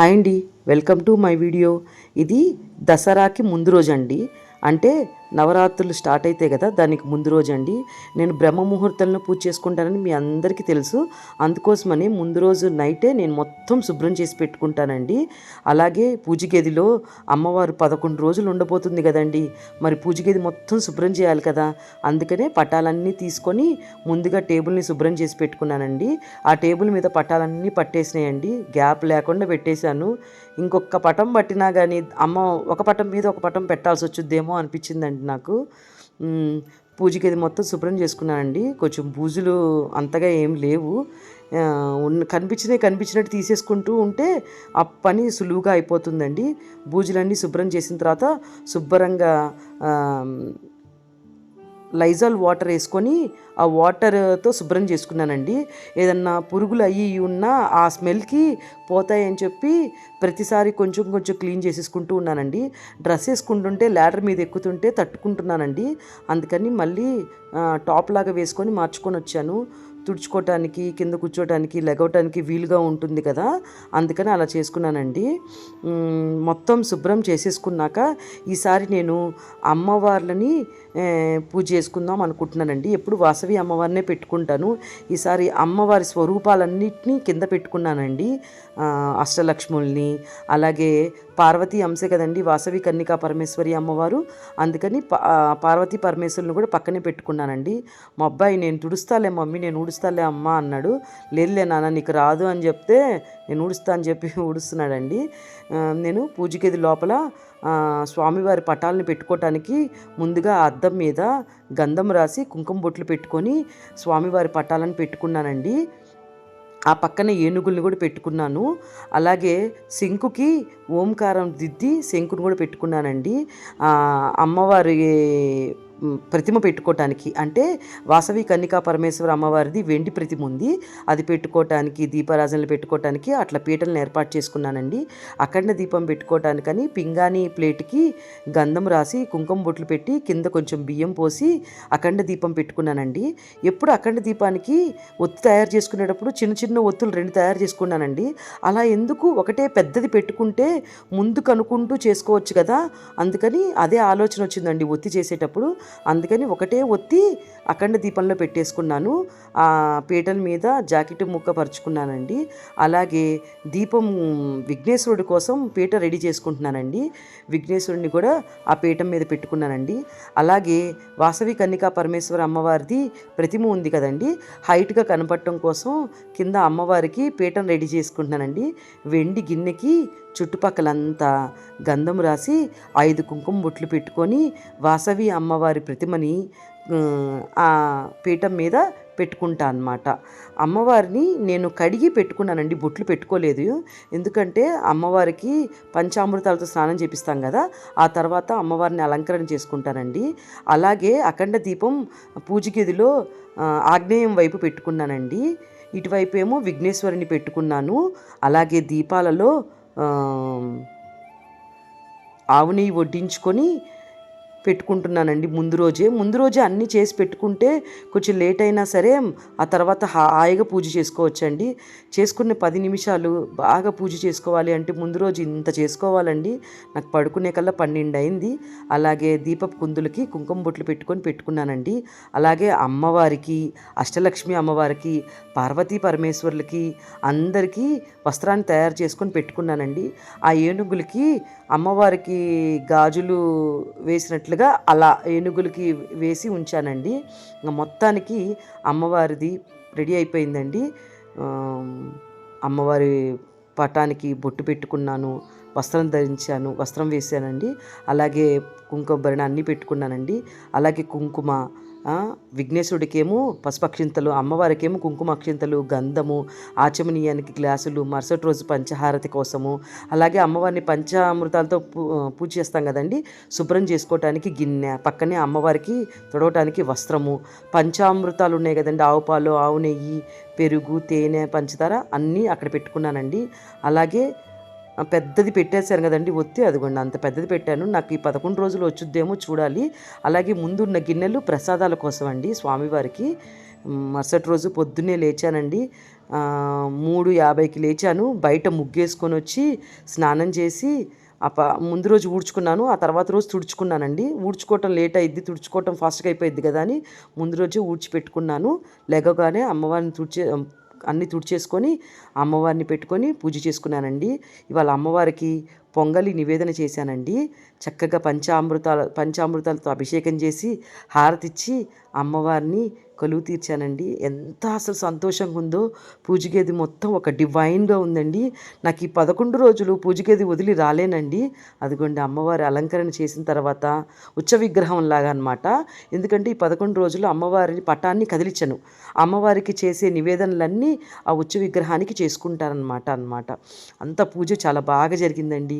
Hi అండి welcome to my video. ఇది దసరాకి ముందు రోజు అండి అంటే నవరాత్రులు స్టార్ట్ అయితే కదా దానికి ముందు రోజు అండి నేను బ్రహ్మ ముహూర్తంలో పూజ చేసుకుంటానని మీ అందరికీ తెలుసు. అందుకోసమని ముందు రోజు నైటే నేను మొత్తం శుభ్రం చేసి పెట్టుకుంటానండి. అలాగే పూజ గదిలో అమ్మవారు పదకొండు రోజులు ఉండబోతుంది కదండి. మరి పూజ గది మొత్తం శుభ్రం చేయాలి కదా. అందుకనే పటాలన్నీ తీసుకొని ముందుగా టేబుల్ని శుభ్రం చేసి పెట్టుకున్నానండి. ఆ టేబుల్ మీద పటాలన్నీ పట్టేసినాయండి. గ్యాప్ లేకుండా పెట్టేశాను. ఇంకొక పటం పట్టినా కానీ అమ్మ ఒక పటం మీద ఒక పటం పెట్టాల్సి వచ్చుద్దేమో అనిపించిందండి. నాకు. పూజకి అది మొత్తం శుభ్రం చేసుకున్నానండి కొంచెం బూజులు అంతగా ఏం లేవు. ఉన్న కనిపించినవి కనిపించినట్టు తీసేసుకుంటూ ఉంటే ఆ పని సులువుగా అయిపోతుందండి. బూజులన్నీ శుభ్రం చేసిన తర్వాత శుభ్రంగా లైజాల్ వాటర్ వేసుకొని ఆ వాటర్తో శుభ్రం చేసుకున్నానండి. ఏదన్నా పురుగులు అయ్యి ఉన్నా ఆ స్మెల్కి పోతాయని చెప్పి ప్రతిసారి కొంచెం కొంచెం క్లీన్ చేసేసుకుంటూ ఉన్నానండి. డ్రెస్ వేసుకుంటుంటే ల్యాడర్ మీద ఎక్కుతుంటే తట్టుకుంటున్నానండి. అందుకని మళ్ళీ టాప్ లాగా వేసుకొని మార్చుకొని వచ్చాను. తుడుచుకోవటానికి కింద కూర్చోటానికి లెగవటానికి వీలుగా ఉంటుంది కదా? అందుకని అలా చేసుకున్నానండి. మొత్తం శుభ్రం చేసేసుకున్నాక ఈసారి నేను అమ్మవార్లని పూజ చేసుకుందాం అనుకుంటున్నానండి. ఎప్పుడు వాసవి అమ్మవారినే పెట్టుకుంటాను. ఈసారి అమ్మవారి స్వరూపాలన్నింటినీ కింద పెట్టుకున్నానండి. అష్టలక్ష్ముల్ని అలాగే పార్వతీ అంశే కదండి వాసవి కన్నికా పరమేశ్వరి అమ్మవారు. అందుకని పార్వతీ పరమేశ్వరుని కూడా పక్కనే పెట్టుకున్నానండి. మా అబ్బాయి నేను తుడుస్తాలే మమ్మీ నేను ఊడుస్తాలే అమ్మ అన్నాడు. లేదులే నాన్న నీకు రాదు అని చెప్తే నేను ఊడుస్తా అని చెప్పి ఊడుస్తున్నాడండి. నేను పూజ గది లోపల స్వామివారి పటాలను పెట్టుకోవటానికి ముందుగా అద్దం మీద గంధం రాసి కుంకుమ బొట్లు పెట్టుకొని స్వామివారి పటాలను పెట్టుకున్నానండి. ఆ పక్కన ఏనుగుల్ని కూడా పెట్టుకున్నాను. అలాగే శంకుకి ఓంకారం దిద్ది శంకుని కూడా పెట్టుకున్నానండి. అమ్మవారి ప్రతిమ పెట్టుకోవటానికి అంటే వాసవి కన్నికా పరమేశ్వర అమ్మవారిది వెండి ప్రతిమ ఉంది. అది పెట్టుకోవటానికి దీపారాజనలు పెట్టుకోవటానికి అట్లా పీటలను ఏర్పాటు చేసుకున్నానండి. అఖండ దీపం పెట్టుకోవటానికని పింగాణి ప్లేట్కి గంధం రాసి కుంకుమ బొట్లు పెట్టి కింద కొంచెం బియ్యం పోసి అఖండ దీపం పెట్టుకున్నానండి. ఎప్పుడు అఖండ దీపానికి ఒత్తు తయారు చేసుకునేటప్పుడు చిన్న చిన్న ఒత్తులు రెండు తయారు చేసుకున్నానండి. అలా ఎందుకు ఒకటే పెద్దది పెట్టుకుంటే ముందు కనుక్కుంటూ చేసుకోవచ్చు కదా? అందుకని అదే ఆలోచన వచ్చిందండి ఒత్తి చేసేటప్పుడు. అందుకని ఒకటే ఒత్తి అఖండ దీపంలో పెట్టేసుకున్నాను. ఆ పీటల మీద జాకెట్ ముక్క పరుచుకున్నానండి. అలాగే దీపం విఘ్నేశ్వరుడి కోసం పీట రెడీ చేసుకుంటున్నానండి. విఘ్నేశ్వరుడిని కూడా ఆ పీఠం మీద పెట్టుకున్నానండి. అలాగే వాసవి కన్నికా పరమేశ్వర అమ్మవారిది ప్రతిమ ఉంది కదండి. హైట్గా కనపడటం కోసం కింద అమ్మవారికి పీఠం రెడీ చేసుకుంటున్నానండి. వెండి గిన్నెకి చుట్టుపక్కలంతా గంధం రాసి ఐదు కుంకుమ బుట్లు పెట్టుకొని వాసవి అమ్మవారి ప్రతిమని ఆ పీఠం మీద పెట్టుకుంటా అన్నమాట. అమ్మవారిని నేను కడిగి పెట్టుకున్నానండి బొట్లు పెట్టుకోలేదు. ఎందుకంటే అమ్మవారికి పంచామృతాలతో స్నానం చేపిస్తాం కదా ఆ తర్వాత అమ్మవారిని అలంకరణ చేసుకుంటానండి. అలాగే అఖండ దీపం పూజ గదిలో ఆగ్నేయం వైపు పెట్టుకున్నానండి. ఇటువైపు ఏమో విఘ్నేశ్వరుని పెట్టుకున్నాను. అలాగే దీపాలలో ఆవుని ఆవు నెయ్యి వడ్డించుకొని పెట్టుకుంటున్నానండి ముందు రోజే. ముందు రోజే అన్నీ చేసి పెట్టుకుంటే కొంచెం లేట్ అయినా సరే ఆ తర్వాత హాయిగా పూజ చేసుకోవచ్చండి. చేసుకునే పది నిమిషాలు బాగా పూజ చేసుకోవాలి అంటే ముందు రోజు ఇంత చేసుకోవాలండి. నాకు పడుకునే కల్లా పన్నెండు అయింది. అలాగే దీపపు కుందులకి కుంకుమ బొట్లు పెట్టుకొని పెట్టుకున్నానండి. అలాగే అమ్మవారికి అష్టలక్ష్మి అమ్మవారికి పార్వతీ పరమేశ్వరులకి అందరికీ వస్త్రాన్ని తయారు చేసుకొని పెట్టుకున్నానండి. ఆ ఏనుగులకి అమ్మవారికి గాజులు వేసినట్లు వేసినట్లుగా అలా ఏనుగులకి వేసి ఉంచానండి. మొత్తానికి అమ్మవారిది రెడీ అయిపోయిందండి. అమ్మవారి పటానికి బొట్టు పెట్టుకున్నాను వస్త్రం ధరించాను వస్త్రం వేసానండి అలాగే కుంకుమ భరణ అన్నీ పెట్టుకున్నానండి. అలాగే కుంకుమ విఘ్నేశ్వరుడికేమో పసుపక్షింతలు అమ్మవారికేమో కుంకుమ అక్షింతలు గంధము ఆచమనీయానికి గ్లాసులు మరుసటి రోజు పంచహారతి కోసము. అలాగే అమ్మవారిని పంచామృతాలతో పూ పూజ చేస్తాం కదండి. శుభ్రం చేసుకోవటానికి గిన్నె పక్కనే అమ్మవారికి తొడవటానికి వస్త్రము. పంచామృతాలు ఉన్నాయి కదండి. ఆవు పాలు ఆవు నెయ్యి పెరుగు తేనె పంచదార అన్నీ అక్కడ పెట్టుకున్నానండి. అలాగే పెద్దది పెట్టేశాను కదండి ఒత్తి. అదిగోండి అంత పెద్దది పెట్టాను. నాకు ఈ పదకొండు రోజులు వచ్చుద్దేమో చూడాలి. అలాగే ముందున్న గిన్నెలు ప్రసాదాల కోసం అండి స్వామివారికి. మరుసటి రోజు పొద్దున్నే లేచానండి. మూడు యాభైకి లేచాను. బయట ముగ్గేసుకొని వచ్చి స్నానం చేసి ఆ ముందు రోజు ఊడ్చుకున్నాను. ఆ తర్వాత రోజు తుడుచుకున్నానండి. ఊడ్చుకోవటం లేట్ అయింది తుడుచుకోవటం ఫాస్ట్గా అయిపోయింది కదా అని ముందు రోజు ఊడ్చిపెట్టుకున్నాను. లేకగానే అమ్మవారిని తుడిచే అన్నీ తుడిచేసుకొని అమ్మవారిని పెట్టుకొని పూజ చేసుకున్నానండి. ఇవాళ అమ్మవారికి పొంగలి నివేదన చేశానండి. చక్కగా పంచామృతాల పంచామృతాలతో అభిషేకం చేసి హారతిచ్చి అమ్మవారిని కొలువు తీర్చానండి. ఎంత అసలు సంతోషంగా ఉందో. పూజగేది మొత్తం ఒక డివైన్గా ఉందండి. నాకు ఈ పదకొండు రోజులు పూజగేది వదిలి రాలేనండి. అదిగోండి అమ్మవారి అలంకరణ చేసిన తర్వాత ఉచ్చ విగ్రహం లాగా అనమాట ఎందుకంటే ఈ పదకొండు రోజులు అమ్మవారి పటాన్ని కదిలించను. అమ్మవారికి చేసే నివేదనలన్నీ ఆ ఉచ్చ విగ్రహానికి చేసుకుంటారనమాట అనమాట అంత పూజ చాలా బాగా జరిగిందండి.